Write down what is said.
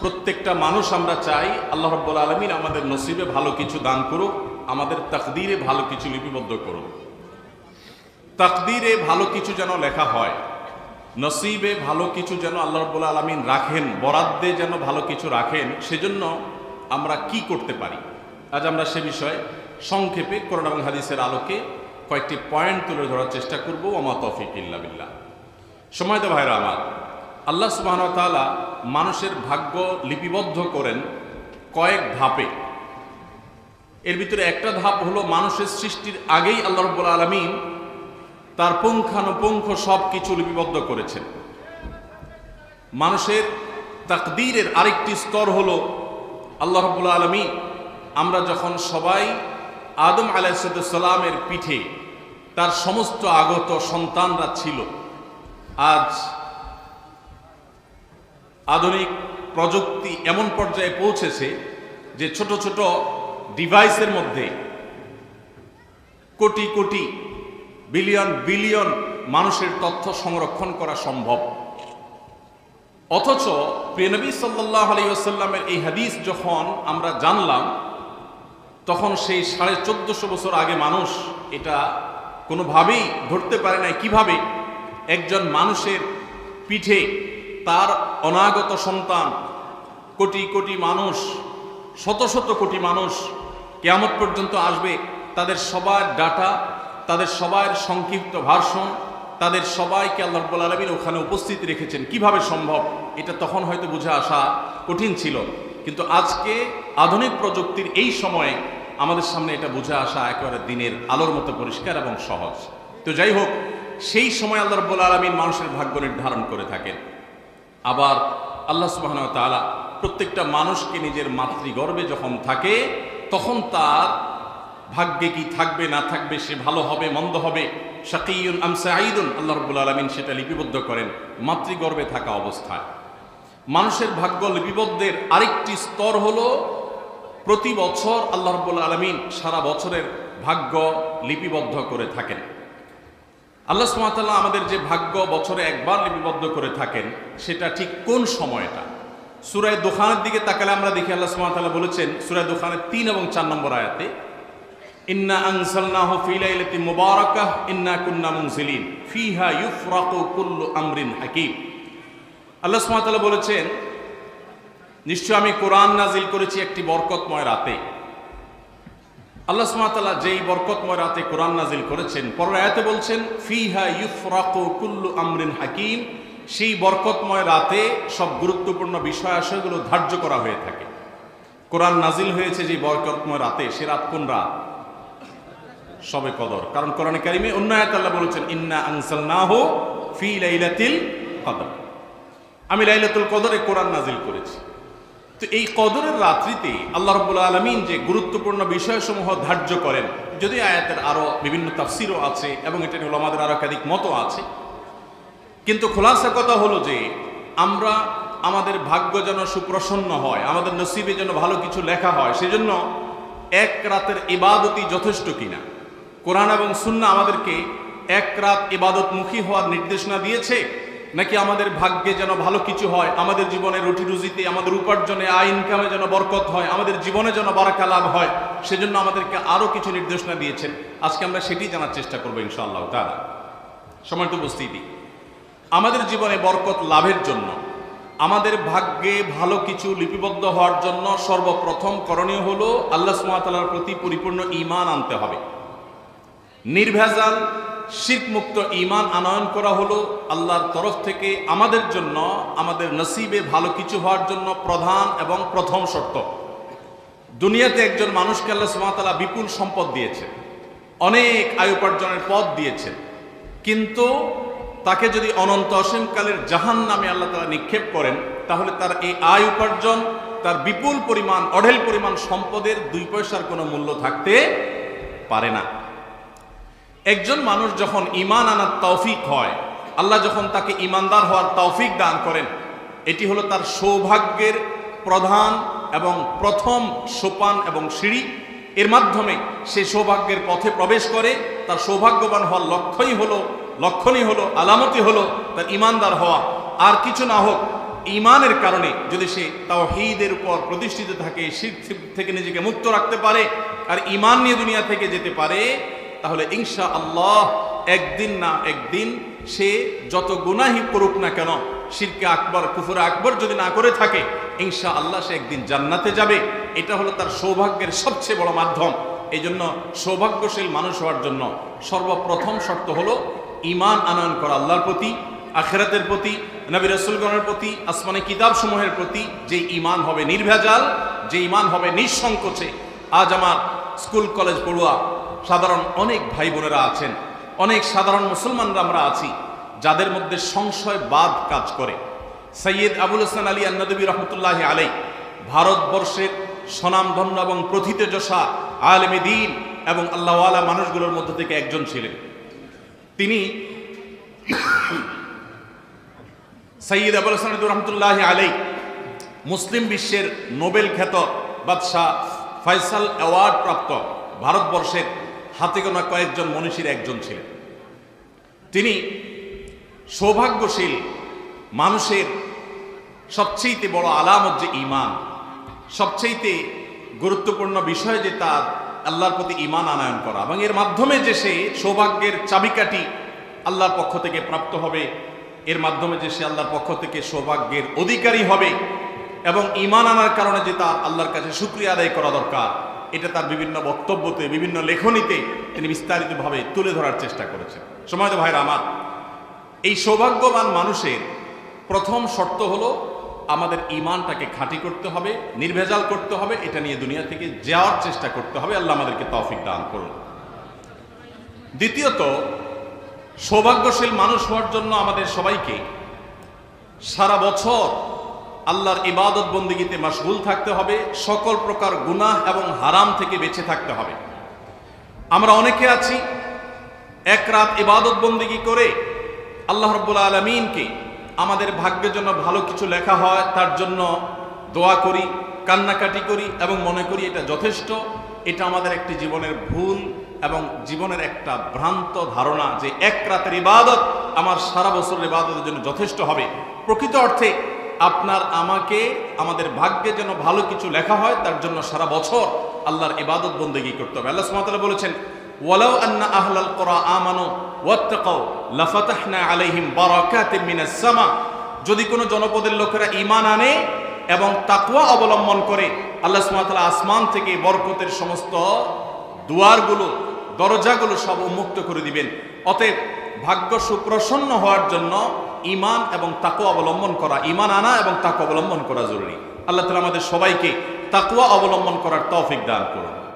প্রত্যেকটা মানুষ আমরা চাই আল্লাহ রব্বুল আলমিন আমাদের নসিবে ভালো কিছু দান করুক, আমাদের তাকদিরে ভালো কিছু লিপিবদ্ধ করুক। তাকদিরে ভালো কিছু যেন লেখা হয়, নসিবে ভালো কিছু যেন আল্লাহ রব্বুল আলমিন রাখেন, বরাদ্দে যেন ভালো কিছু রাখেন, সেজন্য আমরা কি করতে পারি? আজ আমরা সে বিষয়ে সংক্ষেপে করোনা এবং হাদিসের আলোকে কয়েকটি পয়েন্ট তুলে ধরার চেষ্টা করব। ওমা তফিক ইল্লা বিল্লাহ। সময় তো ভাইরা আমার, আল্লাহ সুবাহ তাআলা মানুষের ভাগ্য লিপিবদ্ধ করেন কয়েক ধাপে। এর ভিতরে একটা ধাপ হলো মানুষের সৃষ্টির আগেই আল্লাহ রব্বুল আলমিন তার পুঙ্খানুপুঙ্খ সব কিছু লিপিবদ্ধ করেছেন। মানুষের তাকদীরের আরেকটি স্তর হলো আল্লাহ রব্বুল আলমী আমরা যখন সবাই আদম আলাইসালামের পিঠে তার সমস্ত আগত সন্তানরা ছিল, আজ আধুনিক প্রযুক্তি এমন পর্যায়ে পৌঁছেছে যে ছোট ছোট ডিভাইসের মধ্যে কোটি কোটি বিলিয়ন বিলিয়ন মানুষের তথ্য সংরক্ষণ করা সম্ভব। অথচ প্রিয়নবী সাল্লাহ আলাইসাল্লামের এই হাদিস যখন আমরা জানলাম, তখন সেই সাড়ে চোদ্দশো বছর আগে মানুষ এটা কোনোভাবেই ধরতে পারে নাই। কীভাবে একজন মানুষের পিঠে তার অনাগত সন্তান, কোটি কোটি মানুষ, শত শত কোটি মানুষ কেয়ামত পর্যন্ত আসবে। তাদের সবার ডাটা, তাদের সবার সংক্ষিপ্ত ভাষণ, তাদের সবাইকে আল্লাহ রব্বুল আলমিন ওখানে উপস্থিত রেখেছেন। কীভাবে সম্ভব? এটা তখন হয়তো বুঝে আসা কঠিন ছিল। কিন্তু আজকে আধুনিক প্রযুক্তির এই সময়ে আমাদের সামনে এটা বুঝে আসা একেবারে দিনের আলোর মতো পরিষ্কার এবং সহজ। তো যাই হোক, সেই সময় আল্লাহ রব্বুল আলমিন মানুষের ভাগ্য নির্ধারণ করে থাকেন। আবার আল্লাহ সুবাহ তাআলা প্রত্যেকটা মানুষকে নিজের মাতৃগর্ভে যখন থাকে, তখন তার ভাগ্যে কি থাকবে, না থাকবে, সে ভালো হবে, মন্দ হবে, শাকিউন আম সাঈদুন, আল্লাহ রব্বুল আলমিন সেটা লিপিবদ্ধ করেন মাতৃগর্ভে থাকা অবস্থায়। মানুষের ভাগ্য লিপিবদ্ধের আরেকটি স্তর হলো প্রতি বছর আল্লাহ রব্বুল আলমিন সারা বছরের ভাগ্য লিপিবদ্ধ করে থাকেন। আল্লাহ সুমাতাল্লাহ আমাদের যে ভাগ্য বছরে একবার লিপিবদ্ধ করে থাকেন, সেটা ঠিক কোন সময়টা? সুরায় দোকানের দিকে তাকালে আমরা দেখি আল্লাহ সুমাতাল্লাহ বলেছেন, সুরায় দোকানের তিন এবং চার নম্বর আয়াতে, ইন্না আনসালনাহু ফি লাইলাতি মুবারাকাহ, ইন্না কুন্না মুনজিলিন, ফিহা ইউফরাকু কুল্লু আমরিন হাকিম। আল্লাহ সুবহানাহু বলেছেন, নিশ্চয় আমি কোরআন নাজিল করেছি একটি বরকতময় রাতে। আল্লাহ সুবহানাহু যেই বরকতময় রাতে কোরআন নাজিল করেছেন, পরের আয়াতে বলছেন, ফিহা ইউফরাকু কুল্লু আমরিন হাকিম। সেই বরকতময় রাতে সব গুরুত্বপূর্ণ বিষয় আশয়গুলো ধার্য করা হয়ে থাকে। কোরআন নাজিল হয়েছে যে বরকতময় রাতে, সে রাত কোন রাত? সবে কদর। কারণ কোরআনে কারিমে অন্য আয়াত আল্লাহ বলেছেন, ইন্না আনসালনাহু ফি লাইলাতিল কদর। আমি লাইলাতুল কদরে কোরআন নাজিল করেছি। তো এই কদরের রাত্রিতে আল্লাহ রাব্বুল আলামিন যে গুরুত্বপূর্ণ বিষয়সমূহ ধার্য করেন, যদি আয়াতের আরও বিভিন্ন তাফসিরও আছে এবং এটা হলো আমাদের আরও একাধিক মতো আছে, কিন্তু খোলাসা কথা হলো যে আমরা আমাদের ভাগ্য যেন সুপ্রসন্ন হয়, আমাদের নসিবে যেন ভালো কিছু লেখা হয়, সেজন্য এক রাতের ইবাদতই যথেষ্ট কিনা। কোরআন এবং সুন্না আমাদেরকে এক রাত ইবাদতমুখী হওয়ার নির্দেশনা দিয়েছে নাকি আমাদের ভাগ্যে যেন ভালো কিছু হয়? আমাদের জীবনে রুটি রুজিতে, আমাদের উপার্জনে, আয় ইনকামে যেন বরকত হয়, আমাদের জীবনে যেন বারাকা লাভ হয়, সেজন্য আমাদেরকে আরও কিছু নির্দেশনা দিয়েছেন। আজকে আমরা সেটি জানার চেষ্টা করব ইনশাআল্লাহ তারা সময় তো উপস্থিতি, আমাদের জীবনে বরকত লাভের জন্য, আমাদের ভাগ্যে ভালো কিছু লিপিবদ্ধ হওয়ার জন্য সর্বপ্রথম করণীয় হলো আল্লাহ সুমাতালার প্রতি পরিপূর্ণ ঈমান আনতে হবে। নির্ভেজাল মুক্ত ঈমান আনয়ন করা হলো আল্লাহর তরফ থেকে আমাদের জন্য, আমাদের নসিবে ভালো কিছু হওয়ার জন্য প্রধান এবং প্রথম শর্ত। দুনিয়াতে একজন মানুষকে আল্লাহ সুমাতালা বিপুল সম্পদ দিয়েছে, অনেক আয় উপার্জনের পথ দিয়েছেন। কিন্তু তাকে যদি অনন্ত অসীমকালের জাহান নামে আল্লাহ তালা নিক্ষেপ করেন, তাহলে তার এই আয় উপার্জন, তার বিপুল পরিমাণ, অঢেল পরিমাণ সম্পদের দুই পয়সার কোনো মূল্য থাকতে পারে না। একজন মানুষ যখন ইমান আনার তৌফিক হয়, আল্লাহ যখন তাকে ইমানদার হওয়ার তৌফিক দান করেন, এটি হলো তার সৌভাগ্যের প্রধান এবং প্রথম সোপান এবং সিঁড়ি। এর মাধ্যমে সে সৌভাগ্যের পথে প্রবেশ করে, তার সৌভাগ্যবান হওয়ার লক্ষ্যই হলো, লক্ষণই হলো আলামতি হলো তার ইমানদার হওয়া। আর কিছু না হোক ইমানের কারণে যদি সে তাও হিদের উপর প্রতিষ্ঠিত থাকে শির থেকে নিজেকে মুক্ত রাখতে পারে, আর ইমান নিয়ে দুনিয়া থেকে যেতে পারে তাহলে ইনশা আল্লাহ একদিন না একদিন সে যত গুনাহি করুক না কেন শিরকে আকবর, কুফুরে আকবর যদি না করে থাকে ইনশা আল্লাহ সে একদিন জান্নাতে যাবে। এটা হলো তার সৌভাগ্যের সবচেয়ে বড় মাধ্যম। এই জন্য সৌভাগ্যশীল মানুষ হওয়ার জন্য সর্বপ্রথম শর্ত হলো ইমান আনয়ন করা আল্লাহর প্রতি, আখেরাতের প্রতি, নবী রসুলগণের প্রতি, আসমানি কিতাব সমূহের প্রতি। যে ইমান হবে নির্ভেজাল, যে ইমান হবে নিঃসংকোচে। আজ আমার স্কুল, কলেজ পড়ুয়া সাধারণ অনেক ভাই বোনেরা আছেন, অনেক সাধারণ মুসলমানরা আমরা আছি, যাদের মধ্যে সংশয় বাদ কাজ করে। সৈয়দ আবুল হাসান আলী আন্নাদবী রহমতুল্লাহ আলাই ভারতবর্ষের স্বনামধন্য এবং প্রথিতযশা আলমী দিন এবং আল্লাহওয়ালা মানুষগুলোর মধ্যে থেকে একজন ছিলেন। তিনি সৈয়দ আবুল হাসান রহমতুল্লাহ আলাই মুসলিম বিশ্বের নোবেল খ্যাত বাদশাহ ফয়সাল অ্যাওয়ার্ড প্রাপ্ত ভারতবর্ষের হাতে গোনা কয়েকজন মনীষীর একজন ছিলেন। তিনি সৌভাগ্যশীল মানুষের সবচেয়ে বড় আলামত যে ইমান সবচেয়ে গুরুত্বপূর্ণ বিষয় যে তার আল্লাহর প্রতি ইমান আনায়ন করা এবং এর মাধ্যমে যে সে সৌভাগ্যের চাবিকাঠি আল্লাহর পক্ষ থেকে প্রাপ্ত হবে, এর মাধ্যমে যে সে আল্লাহর পক্ষ থেকে সৌভাগ্যের অধিকারী হবে এবং ইমান আনার কারণে যে তার আল্লাহর কাছে শুক্রিয়া আদায় করা দরকার। এটা তার বিভিন্ন বক্তব্যতে, বিভিন্ন লেখনীতে তিনি বিস্তারিতভাবে তুলে ধরার চেষ্টা করেছেন। সময় ভাইরা আমার, এই সৌভাগ্যবান মানুষের প্রথম শর্ত হলো আমাদের ইমানটাকে খাঁটি করতে হবে, নির্ভেজাল করতে হবে, এটা নিয়ে দুনিয়া থেকে যাওয়ার চেষ্টা করতে হবে। আল্লাহ আমাদেরকে তৌফিক দান করুন। দ্বিতীয়ত, সৌভাগ্যশীল মানুষ হওয়ার জন্য আমাদের সবাইকে সারা বছর আল্লাহর ইবাদত বন্দিগিতে মাসগুল থাকতে হবে, সকল প্রকার গুনাহ এবং হারাম থেকে বেঁচে থাকতে হবে। আমরা অনেকে আছি, এক রাত ইবাদত বন্দিগি করে আল্লাহ রব্বুল আলমিনকে আমাদের ভাগ্যের জন্য ভালো কিছু লেখা হয়, তার জন্য দোয়া করি, কান্নাকাটি করি এবং মনে করি এটা যথেষ্ট। এটা আমাদের একটি জীবনের ভুল এবং জীবনের একটা ভ্রান্ত ধারণা যে এক রাতের ইবাদত আমার সারা বছরের ইবাদতের জন্য যথেষ্ট হবে। প্রকৃত অর্থে আপনার আমাকে, আমাদের ভাগ্যে যেন ভালো কিছু লেখা হয়, তার জন্য সারা বছর আল্লাহর ইবাদত বন্দেগী করতে হবে। আল্লাহ বলেছেন সামা। যদি কোনো জনপদের লোকেরা ঈমান আনে এবং তাকওয়া অবলম্বন করে, আল্লাহ তাআলা আসমান থেকে বরকতের সমস্ত দুয়ারগুলো, দরজাগুলো সব উন্মুক্ত করে দিবেন। অতএব ভাগ্য সুপ্রসন্ন হওয়ার জন্য ইমান এবং তাকু অবলম্বন করা, ইমান আনা এবং তাকু অবলম্বন করা জরুরি। আল্লাহ তালা আমাদের সবাইকে তাকুয়া অবলম্বন করার তৌফিক দান করুন।